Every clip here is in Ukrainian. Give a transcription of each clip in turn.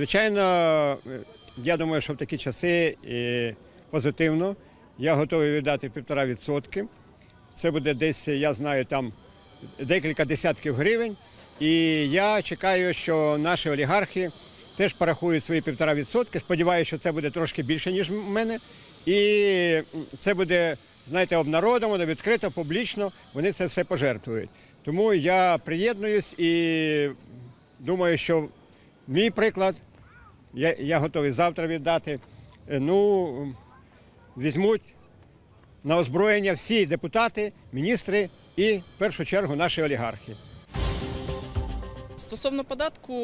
Звичайно, я думаю, що в такі часи е, позитивно. Я готовий віддати півтора відсотки. Це буде десь, я знаю, там декілька десятків гривень. І я чекаю, що наші олігархи теж порахують свої півтора відсотки. Сподіваюся, що це буде трошки більше, ніж в мене. І це буде, знаєте, обнародовано, відкрито, публічно. Вони це все пожертвують. Тому я приєднуюсь і думаю, що мій приклад я, я готовий завтра віддати. Е, Ну, візьмуть на озброєння всі депутати, міністри і в першу чергу наші олігархи. Стосовно податку,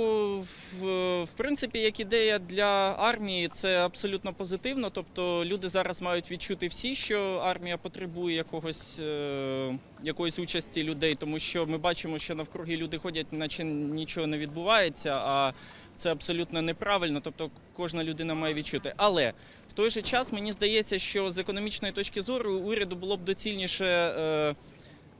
в, в принципі, як ідея для армії, це абсолютно позитивно. Тобто люди зараз мають відчути всі, що армія потребує якогось, е, якоїсь участі людей, тому що ми бачимо, що навкруги люди ходять, наче нічого не відбувається, а це абсолютно неправильно. Тобто кожна людина має відчути. Але в той же час мені здається, що з економічної точки зору уряду було б доцільніше. Е,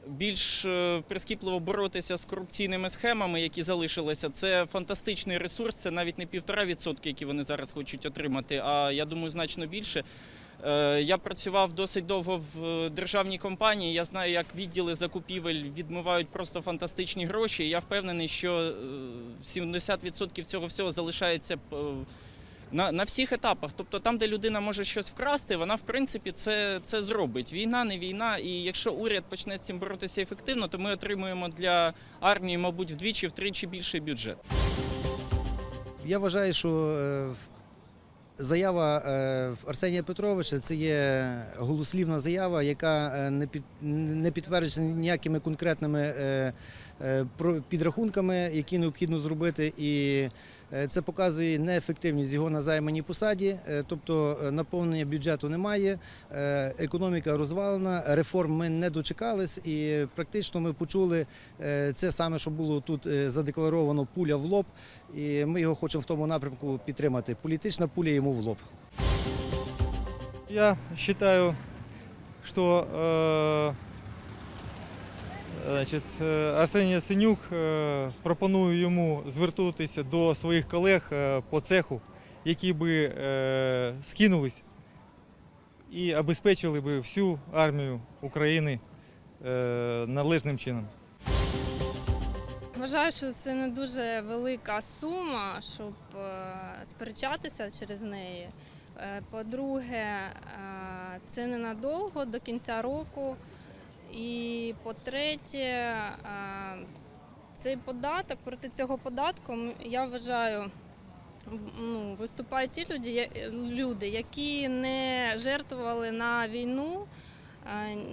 більш е, прискіпливо боротися з корупційними схемами, які залишилися. Це фантастичний ресурс, це навіть не півтора відсотки, які вони зараз хочуть отримати, а я думаю, значно більше. Е, Я працював досить довго в е, державній компанії. Я знаю, як відділи закупівель відмивають просто фантастичні гроші. Я впевнений, що е, 70% цього всього залишається е, на, на всіх етапах. Тобто там, де людина може щось вкрасти, вона в принципі це, це зробить. Війна, не війна. І якщо уряд почне з цим боротися ефективно, то ми отримуємо для армії, мабуть, вдвічі-втричі більший бюджет. Я вважаю, що е, заява е, Арсенія Петровича це є голослівна заява, яка е, не під підтверджена ніякими конкретними е, підрахунками, які необхідно зробити. І це показує неефективність його на займаній посаді, Е, тобто е, наповнення бюджету немає, е, економіка розвалена, реформ ми не дочекались, і практично ми почули е, це саме, що було тут е, задекларовано пуля в лоб. І ми його хочемо в тому напрямку підтримати. Політична пуля йому в лоб. Я что э, значить, е, Арсеній Яценюк е, пропоную йому звернутися до своїх колег е, по цеху, які би скинулись і обезпечили би всю армію України належним чином. Вважаю, що це не дуже велика сума, щоб сперечатися через неї. По-друге, це ненадовго до кінця року. І по-третє, цей податок, проти цього податку, я вважаю, ну, виступають ті люди, люди, які не жертвували на війну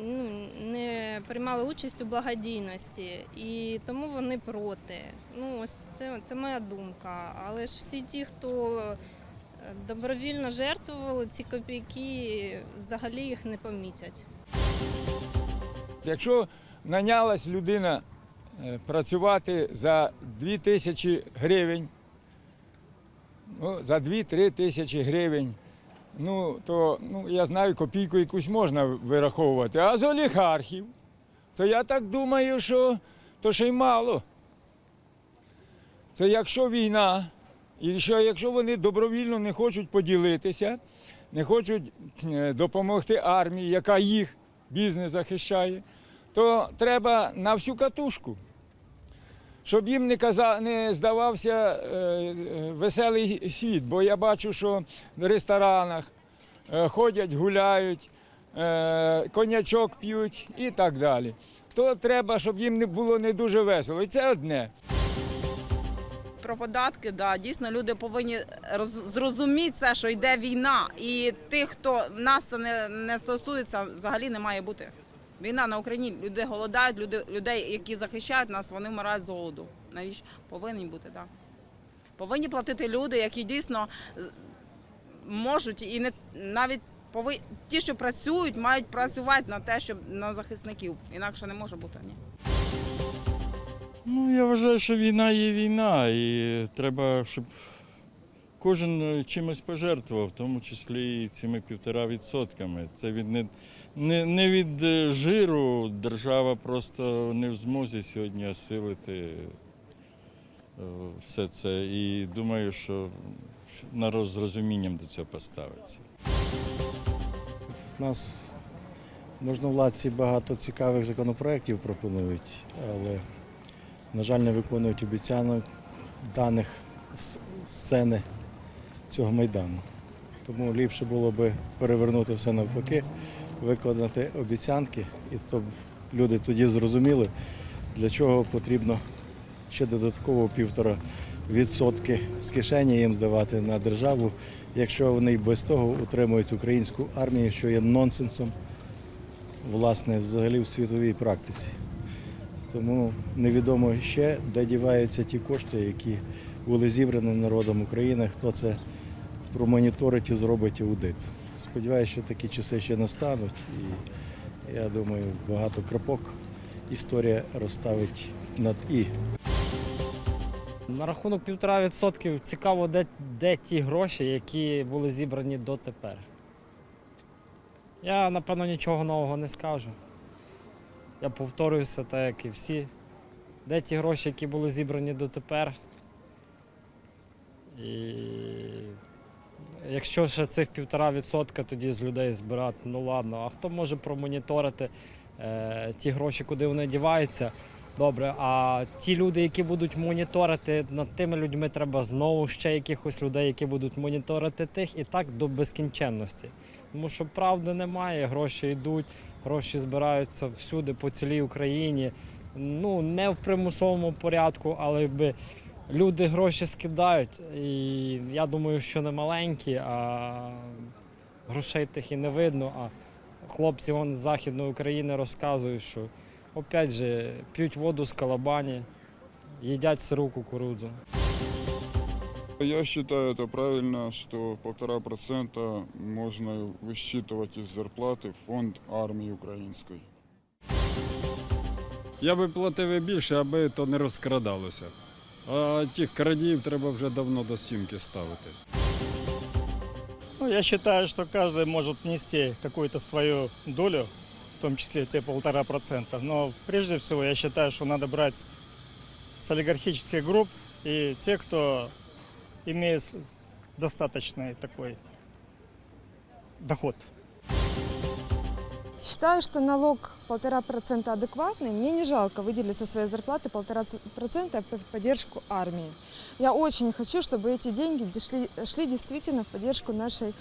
ну, не приймали участь у благодійності, і тому вони проти. Ну, ось це, це моя думка. Але ж всі ті, хто е, добровільно жертвували ці копійки, взагалі їх не помітять. Якщо нанялась людина е, працювати за 2 тисячі гривень, ну, за 2-3 тисячі гривень, ну, то ну, я знаю, копійку якусь можна вираховувати. А з олігархів, то я так думаю, що то ще й мало. То якщо війна, і що якщо вони добровільно не хочуть поділитися, не хочуть е, допомогти армії, яка їх бізнес захищає, то треба на всю катушку. Щоб їм не каза, не здавався е, е, веселий світ, бо я бачу, що в ресторанах е, ходять, гуляють, конячок п'ють і так далі. То треба, щоб їм було не дуже весело. І це одне. Про податки, да, дійсно люди повинні роз- зрозуміти це, що йде війна, і тих, хто нас це не, не стосується, взагалі не має бути. Війна на Україні, люди голодають, люди, людей, які захищають нас, вони вмирають з голоду. Навіщо повинні бути. Да. Повинні платити люди, які дійсно е, можуть і не навіть пови... ті, що працюють, мають працювати на те, щоб на захисників. Інакше не може бути. Ні. Ну, я вважаю, що війна є війна, і треба, щоб кожен е, чимось пожертвував, в тому числі і цими півтора відсотками. Це від не, не, не від е, жиру держава просто не в змозі сьогодні осилити все це. І думаю, що народ з розумінням до цього поставиться. У нас можновладці багато цікавих законопроєктів пропонують, але, на жаль, не виконують обіцянок даних сцени цього майдану. Тому ліпше було би перевернути все навпаки, виконати обіцянки, і то б люди тоді зрозуміли, для чого потрібно ще додатково півтора відсотки з кишені їм здавати на державу, якщо вони без того утримують українську армію, що є нонсенсом власне взагалі в світовій практиці. Тому невідомо ще, де діваються ті кошти, які були зібрані народом України, хто це промоніторить і зробить аудит. Сподіваюся, що такі часи ще настануть, і я думаю, багато крапок історія розставить над і. На рахунок півтора відсотків цікаво, де, де ті гроші, які були зібрані дотепер. Я, напевно, нічого нового не скажу. Я повторююся, так як і всі. Де ті гроші, які були зібрані дотепер. І якщо ще цих півтора відсотка тоді з людей збирати, ну ладно, а хто може промоніторити е, ті гроші, куди вони діваються? Добре, а ті люди, які будуть моніторити над тими людьми, треба знову ще якихось людей, які будуть моніторити тих і так до безкінченності. Тому що правди немає, гроші йдуть, гроші збираються всюди по цілій Україні. Ну, не в примусовому порядку, але якби люди гроші скидають. І я думаю, що не маленькі, а грошей тих і не видно. А хлопці вон з Західної України розказують, що опять же п'ють воду з калабані, їдять сиру кукурудзу. Я считаю это правильно, что полтора процента можно высчитывать из зарплаты в фонд армии украинской. Я би платив і більше, аби то не розкрадалося. А тих крадіїв треба вже давно до стінки ставити. Ну, я считаю, что каждый может внести какую-то свою долю, в том числе те полтора процента. Но прежде всего я считаю, что надо брать с олигархических групп и тех, кто имеет с- достаточный такой доход. Считаю, что налог полтора процента адекватный. Мне не жалко выделить со своей зарплаты полтора ц- процента в поддержку армии. Я очень хочу, чтобы эти деньги дошли- шли действительно в поддержку нашей,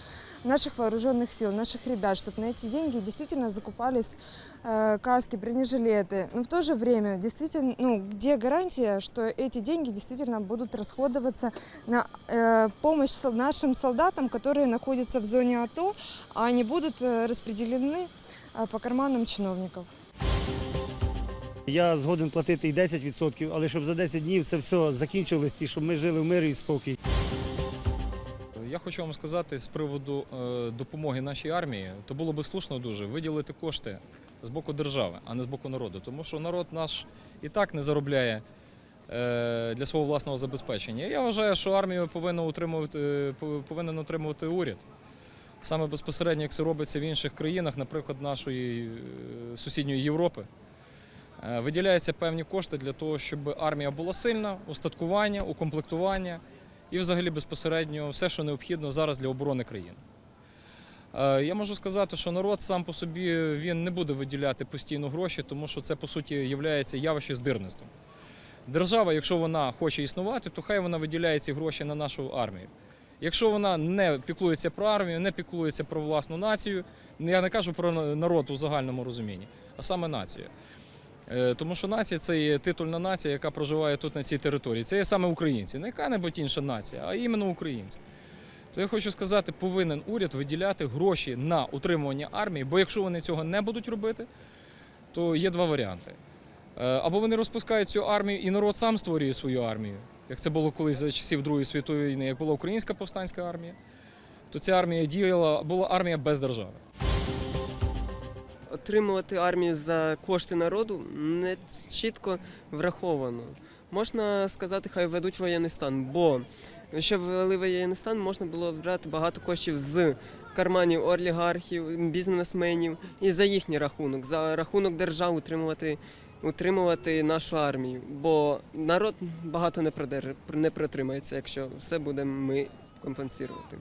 наших вооруженных сил, наших ребят, чтобы на эти деньги действительно закупались э, каски, бронежилеты. Но в то же время, действительно, ну, где гарантия, что эти деньги действительно будут расходоваться на э, помощь сол- нашим солдатам, которые находятся в зоне АТО, а они будут э, распределены а, по карманам чиновников. Я згоден платити і 10%, але щоб за 10 днів це все закінчилось і щоб ми жили в мирі і спокій. Я хочу вам сказати з приводу е, допомоги нашій армії, то було би слушно дуже виділити кошти з боку держави, а не з боку народу. Тому що народ наш і так не заробляє е, для свого власного забезпечення. Я вважаю, що армію е, повинен утримувати уряд. Саме безпосередньо, як це робиться в інших країнах, наприклад, нашої сусідньої Європи. Виділяються певні кошти для того, щоб армія була сильна, устаткування, укомплектування і взагалі безпосередньо все, що необхідно зараз для оборони країни. Е, Я можу сказати, що народ сам по собі він не буде виділяти постійно гроші, тому що це по суті є явище здирництвом. Держава, якщо вона хоче існувати, то хай вона виділяє ці гроші на нашу армію. Якщо вона не піклується про армію, не піклується про власну націю, я не кажу про народ у загальному розумінні, а саме націю. Е, Тому що нація це є титульна нація, яка проживає тут на цій території. Це є саме українці, не яка-небудь інша нація, а іменно українці. То я хочу сказати, повинен уряд виділяти гроші на утримування армії, бо якщо вони цього не будуть робити, то є два варіанти. Е, Або вони розпускають цю армію, і народ сам створює свою армію, як це було колись за часів Другої світової війни, як була українська повстанська армія, то ця армія діяла, була армія без держави. Отримувати армію за кошти народу не чітко враховано. Можна сказати, хай ведуть воєнний стан, бо якщо ввели воєнний стан, можна було брати багато коштів з карманів олігархів, бізнесменів і за їхній рахунок, за рахунок держави утримувати утримувати нашу армію, бо народ багато не продерж... не протримається, якщо все будемо ми компенсувати.